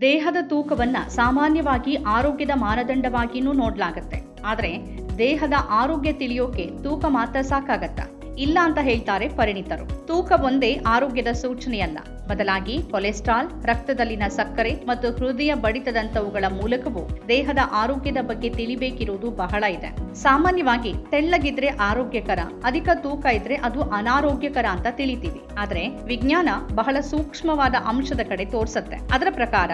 ದೇಹದ ತೂಕವನ್ನ ಸಾಮಾನ್ಯವಾಗಿ ಆರೋಗ್ಯದ ಮಾನದಂಡವಾಗಿಯೂ ನೋಡ್ಲಾಗತ್ತೆ. ಆದ್ರೆ ದೇಹದ ಆರೋಗ್ಯ ತಿಳಿಯೋಕೆ ತೂಕ ಮಾತ್ರ ಸಾಕಾಗತ್ತಾ? ಇಲ್ಲ ಅಂತ ಹೇಳ್ತಾರೆ ಪರಿಣಿತರು. ತೂಕ ಒಂದೇ ಆರೋಗ್ಯದ ಸೂಚನೆಯಲ್ಲ. ಬದಲಾಗಿ ಕೊಲೆಸ್ಟ್ರಾಲ್, ರಕ್ತದಲ್ಲಿನ ಸಕ್ಕರೆ ಮತ್ತು ಹೃದಯ ಬಡಿತದಂತವುಗಳ ಮೂಲಕವೂ ದೇಹದ ಆರೋಗ್ಯದ ಬಗ್ಗೆ ತಿಳಿಬೇಕಿರುವುದು ಬಹಳ ಇದೆ. ಸಾಮಾನ್ಯವಾಗಿ ತೆಳ್ಳಗಿದ್ರೆ ಆರೋಗ್ಯಕರ, ಅಧಿಕ ತೂಕ ಇದ್ರೆ ಅದು ಅನಾರೋಗ್ಯಕರ ಅಂತ ತಿಳಿತೀವಿ. ಆದ್ರೆ ವಿಜ್ಞಾನ ಬಹಳ ಸೂಕ್ಷ್ಮವಾದ ಅಂಶದ ಕಡೆ ತೋರಿಸುತ್ತೆ. ಅದರ ಪ್ರಕಾರ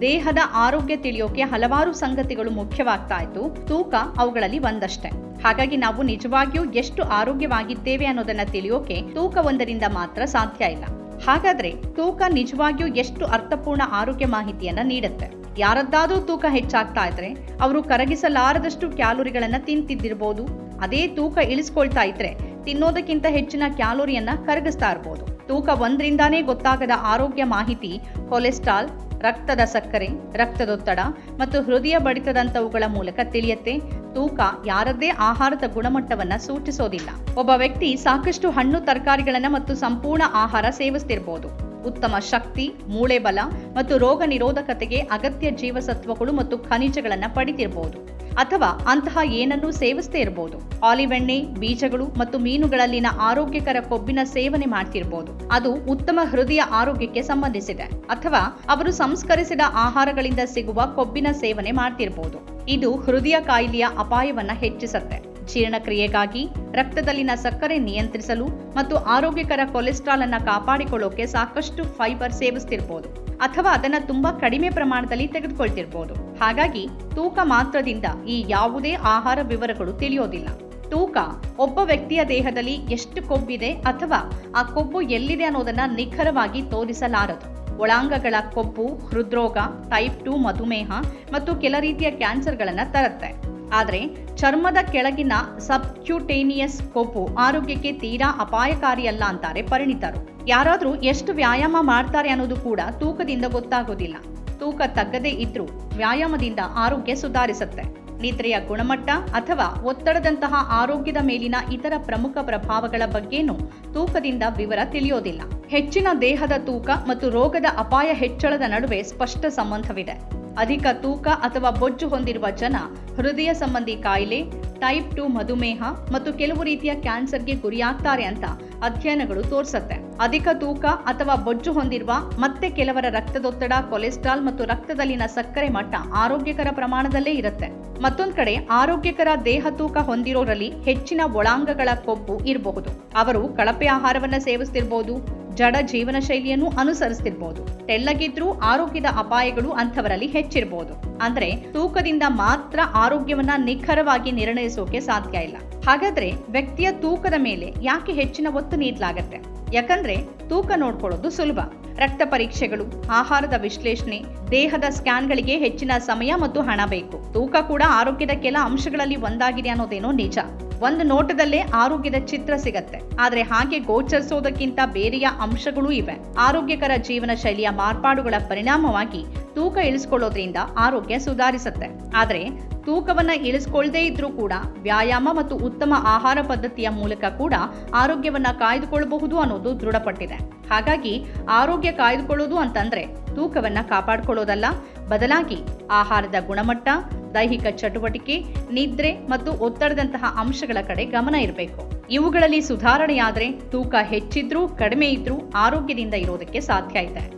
ದೇಹದ ಆರೋಗ್ಯ ತಿಳಿಯೋಕೆ ಹಲವಾರು ಸಂಗತಿಗಳು ಮುಖ್ಯವಾಗ್ತಾ ಇತ್ತು ತೂಕ ಅವುಗಳಲ್ಲಿ ಒಂದಷ್ಟೇ. ಹಾಗಾಗಿ ನಾವು ನಿಜವಾಗಿಯೂ ಎಷ್ಟು ಆರೋಗ್ಯವಾಗಿದ್ದೇವೆ ಅನ್ನೋದನ್ನ ತಿಳಿಯೋಕೆ ತೂಕ ಒಂದರಿಂದ ಮಾತ್ರ ಸಾಧ್ಯ ಇಲ್ಲ. ಹಾಗಾದ್ರೆ ತೂಕ ನಿಜವಾಗಿಯೂ ಎಷ್ಟು ಅರ್ಥಪೂರ್ಣ ಆರೋಗ್ಯ ಮಾಹಿತಿಯನ್ನ ನೀಡುತ್ತೆ? ಯಾರದ್ದಾದ್ರೂ ತೂಕ ಹೆಚ್ಚಾಗ್ತಾ ಇದ್ರೆ ಅವರು ಕರಗಿಸಲಾರದಷ್ಟು ಕ್ಯಾಲೋರಿಗಳನ್ನ ತಿಂತಿದ್ದಿರ್ಬೋದು. ಅದೇ ತೂಕ ಇಳಿಸ್ಕೊಳ್ತಾ ಇದ್ರೆ ತಿನ್ನೋದಕ್ಕಿಂತ ಹೆಚ್ಚಿನ ಕ್ಯಾಲೋರಿಯನ್ನ ಕರಗಿಸ್ತಾ ಇರ್ಬೋದು. ತೂಕ ಒಂದರಿಂದಾನೇ ಗೊತ್ತಾಗದ ಆರೋಗ್ಯ ಮಾಹಿತಿ ಕೊಲೆಸ್ಟ್ರಾಲ್, ರಕ್ತದ ಸಕ್ಕರೆ, ರಕ್ತದೊತ್ತಡ ಮತ್ತು ಹೃದಯ ಬಡಿತದಂತವುಗಳ ಮೂಲಕ ತಿಳಿಯತ್ತೆ. ತೂಕ ಯಾರದ್ದೇ ಆಹಾರದ ಗುಣಮಟ್ಟವನ್ನ ಸೂಚಿಸೋದಿಲ್ಲ. ಒಬ್ಬ ವ್ಯಕ್ತಿ ಸಾಕಷ್ಟು ಹಣ್ಣು, ತರಕಾರಿಗಳನ್ನ ಮತ್ತು ಸಂಪೂರ್ಣ ಆಹಾರ ಸೇವಿಸ್ತಿರ್ಬೋದು. ಉತ್ತಮ ಶಕ್ತಿ ಮೂಳೆ ಬಲ ಮತ್ತು ರೋಗ ನಿರೋಧಕತೆಗೆ ಅಗತ್ಯ ಜೀವಸತ್ವಗಳು ಮತ್ತು ಖನಿಜಗಳನ್ನ ಪಡಿತಿರ್ಬೋದು. ಅಥವಾ ಅಂತಹ ಏನನ್ನೂ ಸೇವಿಸದೇ ಇರಬಹುದು ಆಲಿವ್ ಎಣ್ಣೆ, ಬೀಜಗಳು ಮತ್ತು ಮೀನುಗಳಲ್ಲಿನ ಆರೋಗ್ಯಕರ ಕೊಬ್ಬಿನ ಸೇವನೆ ಮಾಡ್ತಿರ್ಬೋದು. ಅದು ಉತ್ತಮ ಹೃದಯ ಆರೋಗ್ಯಕ್ಕೆ ಸಂಬಂಧಿಸಿದೆ. ಅಥವಾ ಅವರು ಸಂಸ್ಕರಿಸಿದ ಆಹಾರಗಳಿಂದ ಸಿಗುವ ಕೊಬ್ಬಿನ ಸೇವನೆ ಮಾಡ್ತಿರ್ಬೋದು. ಇದು ಹೃದಯ ಕಾಯಿಲೆಯ ಅಪಾಯವನ್ನ ಹೆಚ್ಚಿಸುತ್ತೆ. ಜೀರ್ಣಕ್ರಿಯೆಗಾಗಿ ರಕ್ತದಲ್ಲಿನ ಸಕ್ಕರೆ ನಿಯಂತ್ರಿಸಲು ಮತ್ತು ಆರೋಗ್ಯಕರ ಕೊಲೆಸ್ಟ್ರಾಲ್ ಅನ್ನ ಕಾಪಾಡಿಕೊಳ್ಳೋಕೆ ಸಾಕಷ್ಟು ಫೈಬರ್ ಸೇವಿಸ್ತಿರ್ಬೋದು ಅಥವಾ ಅದನ್ನ ತುಂಬಾ ಕಡಿಮೆ ಪ್ರಮಾಣದಲ್ಲಿ ತೆಗೆದುಕೊಳ್ತಿರ್ಬೋದು. ಹಾಗಾಗಿ ತೂಕ ಮಾತ್ರದಿಂದ ಈ ಯಾವುದೇ ಆಹಾರ ವಿವರಗಳು ತಿಳಿಯೋದಿಲ್ಲ. ತೂಕ ಒಬ್ಬ ವ್ಯಕ್ತಿಯ ದೇಹದಲ್ಲಿ ಎಷ್ಟು ಕೊಬ್ಬಿದೆ ಅಥವಾ ಆ ಕೊಬ್ಬು ಎಲ್ಲಿದೆ ಅನ್ನೋದನ್ನ ನಿಖರವಾಗಿ ತೋರಿಸಲಾರದು. ಒಳಾಂಗಗಳ ಕೊಬ್ಬು, ಹೃದ್ರೋಗ ಟೈಪ್ ಟು ಮಧುಮೇಹ ಮತ್ತು ಕೆಲ ರೀತಿಯ ಕ್ಯಾನ್ಸರ್ಗಳನ್ನು ತರುತ್ತೆ. ಆದರೆ ಚರ್ಮದ ಕೆಳಗಿನ ಸಬ್ಕ್ಯೂಟೇನಿಯಸ್ ಕೊಬ್ಬು ಆರೋಗ್ಯಕ್ಕೆ ತೀರಾ ಅಪಾಯಕಾರಿಯಲ್ಲ ಅಂತಾರೆ ಪರಿಣಿತರು. ಯಾರಾದರೂ ಎಷ್ಟು ವ್ಯಾಯಾಮ ಮಾಡ್ತಾರೆ ಅನ್ನೋದು ಕೂಡ ತೂಕದಿಂದ ಗೊತ್ತಾಗೋದಿಲ್ಲ. ತೂಕ ತಗ್ಗದೇ ಇದ್ರೂ ವ್ಯಾಯಾಮದಿಂದ ಆರೋಗ್ಯ ಸುಧಾರಿಸುತ್ತೆ. ನಿದ್ರೆಯ ಗುಣಮಟ್ಟ ಅಥವಾ ಒತ್ತಡದಂತಹ ಆರೋಗ್ಯದ ಮೇಲಿನ ಇತರ ಪ್ರಮುಖ ಪ್ರಭಾವಗಳ ಬಗ್ಗೆನೂ ತೂಕದಿಂದ ವಿವರ ತಿಳಿಯೋದಿಲ್ಲ. ಹೆಚ್ಚಿನ ದೇಹದ ತೂಕ ಮತ್ತು ರೋಗದ ಅಪಾಯ ಹೆಚ್ಚಳದ ನಡುವೆ ಸ್ಪಷ್ಟ ಸಂಬಂಧವಿದೆ. ಅಧಿಕ ತೂಕ ಅಥವಾ ಬೊಜ್ಜು ಹೊಂದಿರುವ ಜನ, ಹೃದಯ ಸಂಬಂಧಿ ಕಾಯಿಲೆ ಟೈಪ್ ಟು ಮಧುಮೇಹ ಮತ್ತು ಕೆಲವು ರೀತಿಯ ಕ್ಯಾನ್ಸರ್ಗೆ ಗುರಿಯಾಗ್ತಾರೆ ಅಂತ ಅಧ್ಯಯನಗಳು ತೋರಿಸುತ್ತೆ. ಅಧಿಕ ತೂಕ ಅಥವಾ ಬೊಜ್ಜು ಹೊಂದಿರುವ ಮತ್ತೆ ಕೆಲವರ ರಕ್ತದೊತ್ತಡ ಕೊಲೆಸ್ಟ್ರಾಲ್ ಮತ್ತು ರಕ್ತದಲ್ಲಿನ ಸಕ್ಕರೆ ಮಟ್ಟ ಆರೋಗ್ಯಕರ ಪ್ರಮಾಣದಲ್ಲೇ ಇರುತ್ತೆ. ಮತ್ತೊಂದು ಕಡೆ, ಆರೋಗ್ಯಕರ ದೇಹ ತೂಕ ಹೊಂದಿರೋರಲ್ಲಿ ಹೆಚ್ಚಿನ ಒಳಾಂಗಗಳ ಕೊಬ್ಬು ಇರಬಹುದು. ಅವರು ಕಳಪೆ ಆಹಾರವನ್ನ ಸೇವಿಸ್ತಿರ್ಬೋದು ಜಡ ಜೀವನ ಶೈಲಿಯನ್ನು ಅನುಸರಿಸ್ತಿರ್ಬೋದು. ತೆಳ್ಳಗಿದ್ರೂ ಆರೋಗ್ಯದ ಅಪಾಯಗಳು ಅಂಥವರಲ್ಲಿ ಹೆಚ್ಚಿರಬಹುದು ಅಂದ್ರೆ ತೂಕದಿಂದ ಮಾತ್ರ ಆರೋಗ್ಯವನ್ನ ನಿಖರವಾಗಿ ನಿರ್ಣಯಿಸೋಕೆ ಸಾಧ್ಯ ಇಲ್ಲ. ಹಾಗಾದ್ರೆ ವ್ಯಕ್ತಿಯ ತೂಕದ ಮೇಲೆ ಯಾಕೆ ಹೆಚ್ಚಿನ ಒತ್ತು ನೀಡಲಾಗತ್ತೆ? ಯಾಕಂದ್ರೆ ತೂಕ ನೋಡ್ಕೊಳ್ಳೋದು ಸುಲಭ. ರಕ್ತ ಪರೀಕ್ಷೆಗಳು, ಆಹಾರದ ವಿಶ್ಲೇಷಣೆ, ದೇಹದ ಸ್ಕ್ಯಾನ್ಗಳಿಗೆ ಹೆಚ್ಚಿನ ಸಮಯ ಮತ್ತು ಹಣ ಬೇಕು. ತೂಕ ಕೂಡ ಆರೋಗ್ಯದ ಕೆಲ ಅಂಶಗಳಲ್ಲಿ ಒಂದಾಗಿದೆ ಅನ್ನೋದೇನೋ ನಿಜ. ಒಂದು ನೋಟದಲ್ಲೇ ಆರೋಗ್ಯದ ಚಿತ್ರ ಸಿಗತ್ತೆ. ಆದ್ರೆ ಹಾಗೆ ಗೋಚರಿಸೋದಕ್ಕಿಂತ ಬೇರೆಯ ಅಂಶಗಳೂ ಇವೆ. ಆರೋಗ್ಯಕರ ಜೀವನ ಶೈಲಿಯ ಮಾರ್ಪಾಡುಗಳ ಪರಿಣಾಮವಾಗಿ ತೂಕ ಇಳಿಸ್ಕೊಳ್ಳೋದ್ರಿಂದ ಆರೋಗ್ಯ ಸುಧಾರಿಸುತ್ತೆ. ಆದರೆ ತೂಕವನ್ನು ಇಳಿಸ್ಕೊಳ್ಳದೇ ಇದ್ರೂ ಕೂಡ ವ್ಯಾಯಾಮ ಮತ್ತು ಉತ್ತಮ ಆಹಾರ ಪದ್ಧತಿಯ ಮೂಲಕ ಕೂಡ ಆರೋಗ್ಯವನ್ನ ಕಾಯ್ದುಕೊಳ್ಳಬಹುದು ಅನ್ನೋದು ದೃಢಪಟ್ಟಿದೆ. ಹಾಗಾಗಿ ಆರೋಗ್ಯ ಕಾಯ್ದುಕೊಳ್ಳೋದು ಅಂತಂದ್ರೆ ತೂಕವನ್ನು ಕಾಪಾಡಿಕೊಳ್ಳೋದಲ್ಲ. ಬದಲಾಗಿ ಆಹಾರದ ಗುಣಮಟ್ಟ ದೈಹಿಕ ಚಟುವಟಿಕೆ, ನಿದ್ರೆ ಮತ್ತು ಒತ್ತಡದಂತಹ ಅಂಶಗಳ ಕಡೆ ಗಮನ ಇರಬೇಕು. ಇವುಗಳಲ್ಲಿ ಸುಧಾರಣೆಯಾದರೆ ತೂಕ ಹೆಚ್ಚಿದ್ರೂ, ಕಡಿಮೆ ಇದ್ರೂ ಆರೋಗ್ಯದಿಂದ ಇರೋದಕ್ಕೆ ಸಾಧ್ಯ ಇದೆ.